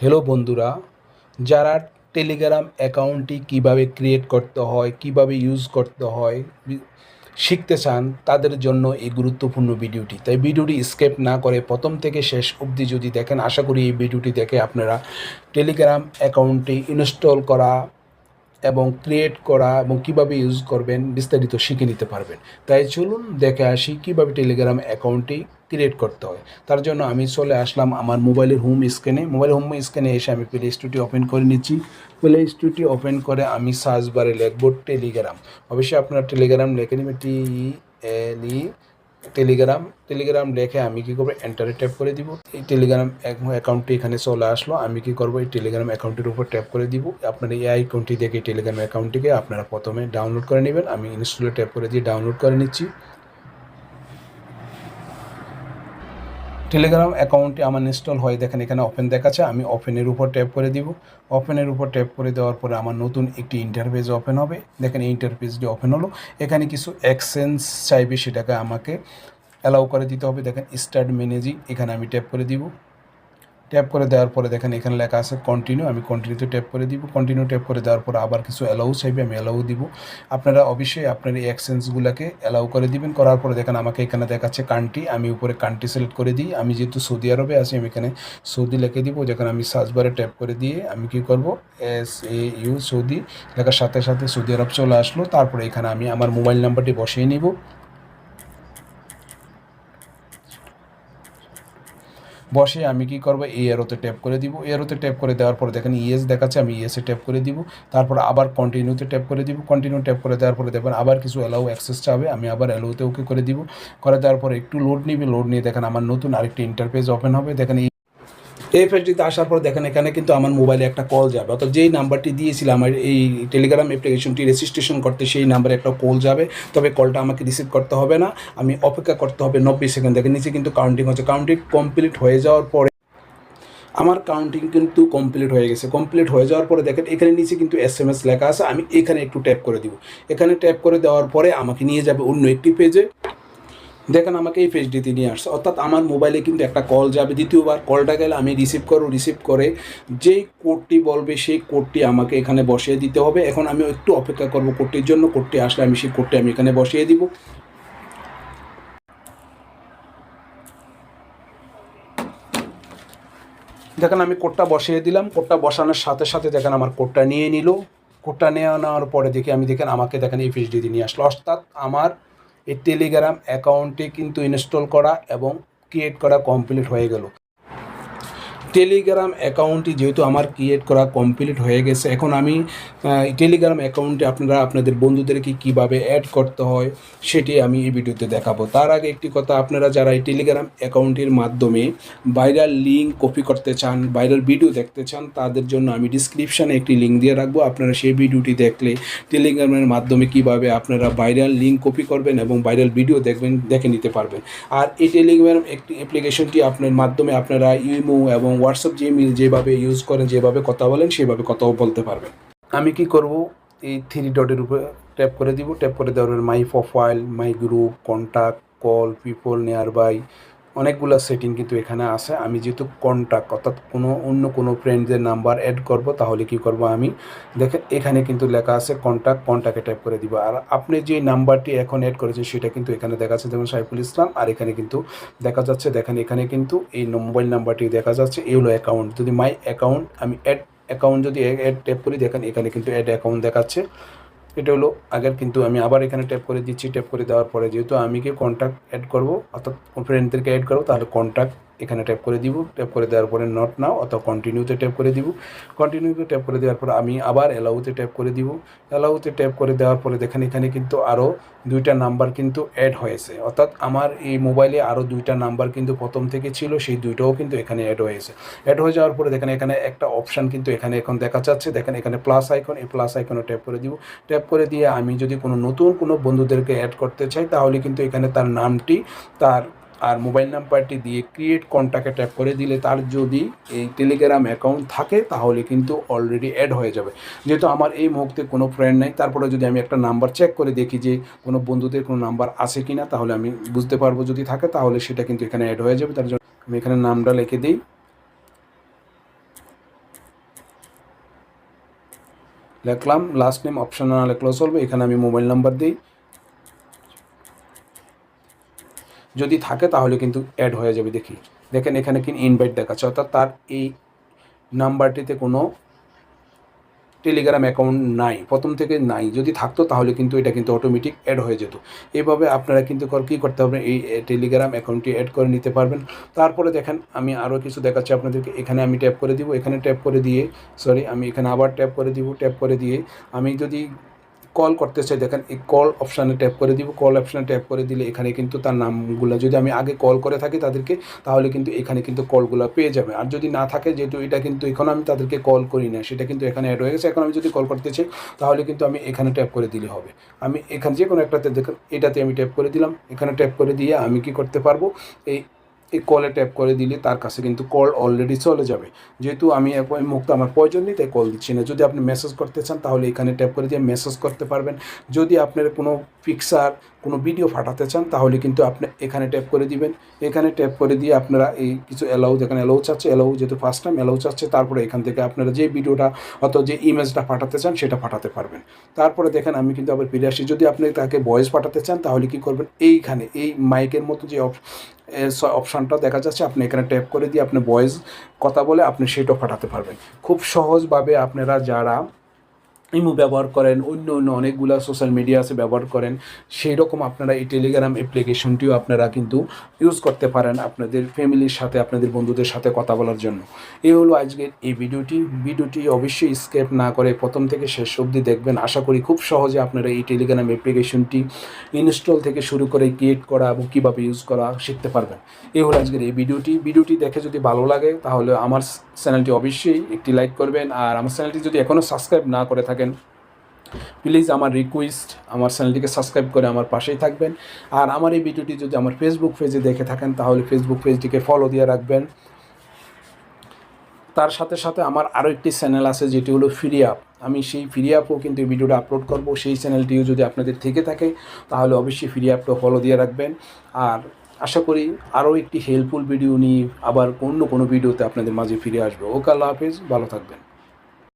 Hello বন্ধুরা, যারা Telegram অ্যাকাউন্টটি কীভাবে ক্রিয়েট করতে হয়, কীভাবে ইউজ করতে হয়, শিখতে চান, তাদের জন্য এই গুরুত্বপূর্ণ ভিডিওটি। তাই ভিডিওটি স্কেপ না করে প্রথম থেকে শেষ অবধি যদি দেখেন, আশা করি এই ভিডিওটি দেখে আপনারা টেলিগ্রাম অ্যাকাউন্টটি ইনস্টল করা এবং ক্রিয়েট করা এবং কীভাবে ইউজ করবেন বিস্তারিত শিখে নিতে পারবেন। তাই চলুন দেখে আসি কীভাবে টেলিগ্রাম অ্যাকাউন্টটি ক্রিয়েট করতে হয়। তার জন্য আমি চলে আসলাম আমার মোবাইলের হোম স্ক্রিনে মোবাইল হোম স্ক্রিনে এসে আমি প্লে স্টোরটি ওপেন করে নিচ্ছি। প্লে স্টোরটি ওপেন করে আমি সার্চ বারে লিখব টেলিগ্রাম অবশ্যই আপনার টেলিগ্রাম লিখে নেবেন। টি এল ই টেলিগ্রাম টেলিগ্রাম লিখে আমি কি করব? এন্টারে ট্যাপ করে দিব। এই টেলিগ্রাম অ্যাকাউন্টটি এখানে চলে আসলো। আমি কি করব? এই টেলিগ্রাম অ্যাকাউন্টের উপর ট্যাপ করে দিব। আপনার এই আইকনটি দেখে টেলিগ্রাম অ্যাকাউন্টটিকে আপনারা প্রথমে ডাউনলোড করে নেবেন। আমি ইনস্টলে ট্যাপ করে দিয়ে ডাউনলোড করে নিচ্ছি। টেলিগ্রাম অ্যাকাউন্টটি আমার ইনস্টল হয়ে, দেখেন এখানে ওপেন দেখাচ্ছে, আমি ওপেনের উপর ট্যাপ করে দিব। ওপেনের উপর ট্যাপ করে দেওয়ার পরে আমার নতুন একটি ইন্টারফেস ওপেন হবে। দেখেন এই ইন্টারফেসটি ওপেন হলো। এখানে কিছু এক্সচেঞ্জ চাইবে, সেটাকে আমাকে অ্যালাউ করে দিতে হবে। দেখেন স্টার্ট ম্যানেজিং এখানে আমি ট্যাপ করে দিব। ট্যাপ করে দেওয়ার পরে দেখেন এখানে লেখা আছে কন্টিনিউ আমি কন্টিনিউতে ট্যাপ করে দিব। কন্টিনিউ ট্যাপ করে দেওয়ার পরে আবার কিছু অ্যালাউ চাইবে, আমি অ্যালাউ দিব। আপনারা অবশ্যই আপনার এই এক্সচেঞ্জগুলোকে অ্যালাউ করে দিবেন। করার পরে দেখেন আমাকে এখানে দেখাচ্ছে কান্ট্রি আমি উপরে কান্ট্রি সিলেক্ট করে দিই। আমি যেহেতু সৌদি আরবে আছি, আমি এখানে সৌদি লিখে দিব। যেখানে আমি সার্চ বারে ট্যাপ করে দিয়ে আমি কি করব? এস এ ইউ সৌদি, লেখার সাথে সাথে সৌদি আরব চলে আসলো। তারপরে এখানে আমি আমার মোবাইল নাম্বারটি বসিয়ে নিব। বসে আমি কি করব? এই এরোতে ট্যাপ করে দিব। এরোতে ট্যাপ করে দেওয়ার পরে দেখেন ইএস দেখাচ্ছে, আমি ইএসে ট্যাপ করে দিব। তারপর আবার কন্টিনিউতে ট্যাপ করে দিব। কন্টিনিউ ট্যাপ করে দেওয়ার পরে দেখবেন আবার কিছু অ্যালাউ অ্যাক্সেস চাবে, আমি আবার অ্যালোতে ওকে করে দিব। করে দেওয়ার পরে একটু লোড নিবে লোড নিয়ে দেখেন আমার নতুন আরেকটি ইন্টারফেস ওপেন হবে। দেখেন এই পেজটিতে আসার পর দেখেন এখানে কিন্তু আমার মোবাইলে একটা কল যাবে। অর্থাৎ যেই নাম্বারটি দিয়েছিলাম, আমার এই টেলিগ্রাম অ্যাপ্লিকেশনটি রেজিস্ট্রেশন করতে সেই নাম্বারে একটা কল যাবে। তবে কলটা আমাকে রিসিভ করতে হবে না। আমি অপেক্ষা করতে হবে নব্বই সেকেন্ড দেখেন নিচে কিন্তু কাউন্টিং হচ্ছে। কাউন্টিং কমপ্লিট হয়ে যাওয়ার পরে আমার কাউন্টিং কিন্তু কমপ্লিট হয়ে গেছে। কমপ্লিট হয়ে যাওয়ার পরে দেখেন এখানে নিচে কিন্তু এস এম এস লেখা আছে। আমি এখানে একটু ট্যাপ করে দিব। এখানে ট্যাপ করে দেওয়ার পরে আমাকে নিয়ে যাবে অন্য একটি পেজে দেখেন আমাকে এই পেজটিতে নিয়ে আসছে। অর্থাৎ আমার মোবাইলে কিন্তু একটা কল যাবে। দ্বিতীয়বার কলটা গেলে আমি রিসিভ করব রিসিভ করে যেই কোডটি বলবে সেই কোডটি আমাকে এখানে বসিয়ে দিতে হবে। এখন আমি একটু অপেক্ষা করব কোডটির জন্য। কোডটি আসলে আমি সেই কোডটি আমি এখানে বসিয়ে দিব। দেখেন আমি কোডটা বসিয়ে দিলাম। কোডটা বসানোর সাথে সাথে দেখেন আমার কোডটা নিয়ে নিল। কোডটা নিয়ে নেওয়ার পরে দেখি আমি দেখেন আমাকে দেখেন এই পেজটিতে নিয়ে আসলো। অর্থাৎ আমার এই টেলিগ্রাম অ্যাকাউন্টে কিন্তু ইনস্টল করা এবং ক্রিয়েট করা কমপ্লিট হয়ে গেল। টেলিগ্রাম অ্যাকাউন্টটি যেহেতু আমার ক্রিয়েট করা কমপ্লিট হয়ে গেছে, এখন আমি টেলিগ্রাম অ্যাকাউন্টে আপনারা, আপনাদের বন্ধুদেরকে কীভাবে অ্যাড করতে হয়, সেটি আমি এই ভিডিওতে দেখাবো। তার আগে একটি কথা, আপনারা যারা এই টেলিগ্রাম অ্যাকাউন্টের মাধ্যমে ভাইরাল লিঙ্ক কপি করতে চান ভাইরাল ভিডিও দেখতে চান, তাদের জন্য আমি ডিসক্রিপশানে একটি লিঙ্ক দিয়ে রাখব। আপনারা সেই ভিডিওটি দেখলে টেলিগ্রামের মাধ্যমে কীভাবে আপনারা ভাইরাল লিঙ্ক কপি করবেন এবং ভাইরাল ভিডিও দেখবেন, দেখে নিতে পারবেন। আর এই টেলিগ্রাম একটি অ্যাপ্লিকেশনটি আপনার মাধ্যমে আপনারা ইমো এবং হোয়াটসঅ্যাপ যে যেভাবে ইউজ করেন, যেভাবে কথা বলেন, সেভাবে কথাও বলতে পারবেন। আমি কি করব? এই থ্রি ডটের উপরে ট্যাপ করে দিব। ট্যাপ করে দেওয়ার my profile my group contact call people nearby অনেকগুলো সেটিং কিন্তু এখানে আছে। আমি যেহেতু কন্ট্যাক্ট অর্থাৎ কোনো, অন্য কোনো ফ্রেন্ডদের নাম্বার অ্যাড করব, তাহলে কি করব আমি? দেখেন, এখানে কিন্তু লেখা আছে কন্ট্যাক্ট কন্ট্যাক্টে টাইপ করে দিব। আর আপনি যে নাম্বারটি এখন অ্যাড করেছেন, সেটা কিন্তু এখানে দেখা যাচ্ছে, যেমন সাইফুল ইসলাম, আর এখানে কিন্তু দেখা যাচ্ছে, দেখেন, এখানে কিন্তু এই মোবাইল নাম্বারটি দেখা যাচ্ছে, এই হলো অ্যাকাউন্ট যদি মাই অ্যাকাউন্ট আমি অ্যাড অ্যাকাউন্ট যদি অ্যাড ট্যাপ করি, দেখেন, এখানে কিন্তু অ্যাড অ্যাকাউন্ট দেখাচ্ছে। এটা হলো আগের, কিন্তু আমি আবার এখানে ট্যাপ করে দিচ্ছি ট্যাপ করে দেওয়ার পরে যেহেতু আমি কি কন্ট্যাক্ট অ্যাড করব, অর্থাৎ ফ্রেন্ডদেরকে অ্যাড করব, তাহলে কন্ট্যাক্ট এখানে ট্যাপ করে দিব। ট্যাপ করে দেওয়ার পরে নট নাও অথবা কন্টিনিউতে ট্যাপ করে দিব। কন্টিনিউতে ট্যাপ করে দেওয়ার পরে আমি আবার অ্যালাউতে ট্যাপ করে দিব। অ্যালাউতে ট্যাপ করে দেওয়ার পরে দেখেন এখানে কিন্তু আরও দুইটা নাম্বার কিন্তু অ্যাড হয়েছে। অর্থাৎ আমার এই মোবাইলে আরও দুইটা নাম্বার কিন্তু প্রথম থেকে ছিল, সেই দুইটাও কিন্তু এখানে অ্যাড হয়েছে। অ্যাড হয়ে যাওয়ার পরে দেখেন এখানে একটা অপশান কিন্তু এখানে এখন দেখা যাচ্ছে। দেখেন এখানে প্লাস আইকন এই প্লাস আইকনে ট্যাপ করে দিব। ট্যাপ করে দিয়ে আমি যদি কোনো নতুন কোনো বন্ধুদেরকে অ্যাড করতে চাই, তাহলে কিন্তু এখানে তার নামটি, তার আর মোবাইল নাম্বারটি দিয়ে ক্রিয়েট কন্ট্যাক্টে ট্যাপ করে দিলে তার যদি এই টেলিগ্রাম অ্যাকাউন্ট থাকে, তাহলে কিন্তু অলরেডি অ্যাড হয়ে যাবে। যেহেতু আমার এই মুহূর্তে কোনো ফ্রেন্ড নেই, তারপরে যদি আমি একটা নাম্বার চেক করে দেখি যে কোনো বন্ধুদের কোনো নাম্বার আছে কি না তাহলে আমি বুঝতে পারব যদি থাকে, তাহলে সেটা কিন্তু এখানে অ্যাড হয়ে যাবে। তার জন্য আমি এখানে নামটা লিখে দিই। লিখলাম লাস্ট নেম অপশন না লিখলেও চলবে। এখানে আমি মোবাইল নাম্বার দিই। যদি থাকে তাহলে কিন্তু অ্যাড হয়ে যাবে, দেখি। দেখেন এখানে কিন্তু ইনভাইট দেখাচ্ছে, অর্থাৎ তার এই নাম্বারটিতে কোনো টেলিগ্রাম অ্যাকাউন্ট নাই। প্রথম থেকে নাই। যদি থাকতো তাহলে কিন্তু এটা কিন্তু অটোমেটিক অ্যাড হয়ে যেত। এভাবে আপনারা কিন্তু কী করতে হবে এই টেলিগ্রাম অ্যাকাউন্টটি অ্যাড করে নিতে পারবেন। তারপরে দেখেন আমি আরও কিছু দেখাচ্ছি আপনাদেরকে। এখানে আমি ট্যাপ করে দিব। এখানে ট্যাপ করে দিয়ে সরি আমি এখানে আবার ট্যাপ করে দিব। ট্যাপ করে দিয়ে আমি যদি কল করতে চাই, দেখেন এই কল অপশানে ট্যাপ করে দিব। কল অপশানে ট্যাপ করে দিলে এখানে কিন্তু তার নামগুলো যদি আমি আগে কল করে থাকি তাদেরকে, তাহলে কিন্তু এখানে কিন্তু কলগুলো পেয়ে যাবে। আর যদি না থাকে, যেহেতু এটা কিন্তু এখন আমি তাদেরকে কল করি না সেটা কিন্তু এখানে অ্যাড হয়ে গেছে। এখন আমি যদি কল করতে চাই, তাহলে কিন্তু আমি এখানে ট্যাপ করে দিলে হবে। আমি এখানে যে কোনো একটাতে দেখেন, এটাতে আমি ট্যাপ করে দিলাম। এখানে ট্যাপ করে দিয়ে আমি কি করতে পারব? এই এই কলে ট্যাপ করে দিলে তার কাছে কিন্তু কল অলরেডি চলে যাবে। যেহেতু আমি মুক্ত আমার প্রয়োজন নেই, তাই কল দিচ্ছি না। যদি আপনি মেসেজ করতে চান, তাহলে এখানে ট্যাপ করে দিয়ে মেসেজ করতে পারবেন। যদি আপনার কোনো পিকচার কোনো ভিডিও পাঠাতে চান, তাহলে কিন্তু আপনি এখানে ট্যাপ করে দিবেন। এখানে ট্যাপ করে দিয়ে আপনারা এই কিছু অ্যালাউ যেখানে অ্যালাউ চাচ্ছে অ্যালাউ যেহেতু ফার্স্ট টাইম অ্যালাউ চাচ্ছে, তারপরে এখান থেকে আপনারা যে ভিডিওটা অথবা যে ইমেজটা পাঠাতে চান, সেটা পাঠাতে পারবেন। তারপরে দেখেন, আমি কিন্তু আবার ফিরে আসি। যদি আপনি তাকে ভয়েস পাঠাতে চান, তাহলে কি করবেন? এইখানে, এই মাইকের মতো যে অপশানটা দেখা যাচ্ছে, আপনি এখানে ট্যাপ করে দিয়ে আপনি ভয়েস কথা বলে আপনি সেটাও পাঠাতে পারবেন। খুব সহজভাবে আপনারা যারা ইমো ব্যবহার করেন, অন্য অন্য অনেকগুলো সোশ্যাল মিডিয়া আছে ব্যবহার করেন সেই রকম আপনারা এই টেলিগ্রাম অ্যাপ্লিকেশনটিও আপনারা কিন্তু ইউজ করতে পারেন আপনাদের ফ্যামিলির সাথে, আপনাদের বন্ধুদের সাথে কথা বলার জন্য। এই হলো আজকের এই ভিডিওটি ভিডিওটি অবশ্যই স্কেপ না করে প্রথম থেকে শেষ অবধি দেখবেন। আশা করি খুব সহজে আপনারা এই টেলিগ্রাম অ্যাপ্লিকেশনটি ইনস্টল থেকে শুরু করে ক্রিয়েট করা এবং কীভাবে ইউজ করা শিখতে পারবেন। এই হলো আজকের এই ভিডিওটি ভিডিওটি দেখে যদি ভালো লাগে, তাহলে আমার চ্যানেলটি অবশ্যই একটি লাইক করবেন। আর আমার চ্যানেলটি যদি এখনও সাবস্ক্রাইব না করে থাকেন। প্লিজ আমার রিকোয়েস্ট আমার চ্যানেলটিকে সাবস্ক্রাইব করে আমার পাশেই থাকবেন। আর আমার এই ভিডিওটি যদি আমার ফেসবুক পেজে দেখে থাকেন, তাহলে ফেসবুক পেজটিকে ফলো দিয়ে রাখবেন। তার সাথে সাথে আমার আরও একটি চ্যানেল আছে, যেটি হলো ফ্রি অ্যাপ আমি সেই ফ্রি অ্যাপও কিন্তু এই ভিডিওটা আপলোড করব। সেই চ্যানেলটিও যদি আপনাদের থেকে থাকে, তাহলে অবশ্যই ফ্রি অ্যাপটাও ফলো দিয়ে রাখবেন। আর আশা করি আরও একটি হেল্পফুল ভিডিও নিয়ে আবার অন্য কোনো ভিডিওতে আপনাদের মাঝে ফিরে আসব। ওকে, আল্লাহ হাফিজ। ভালো থাকবেন।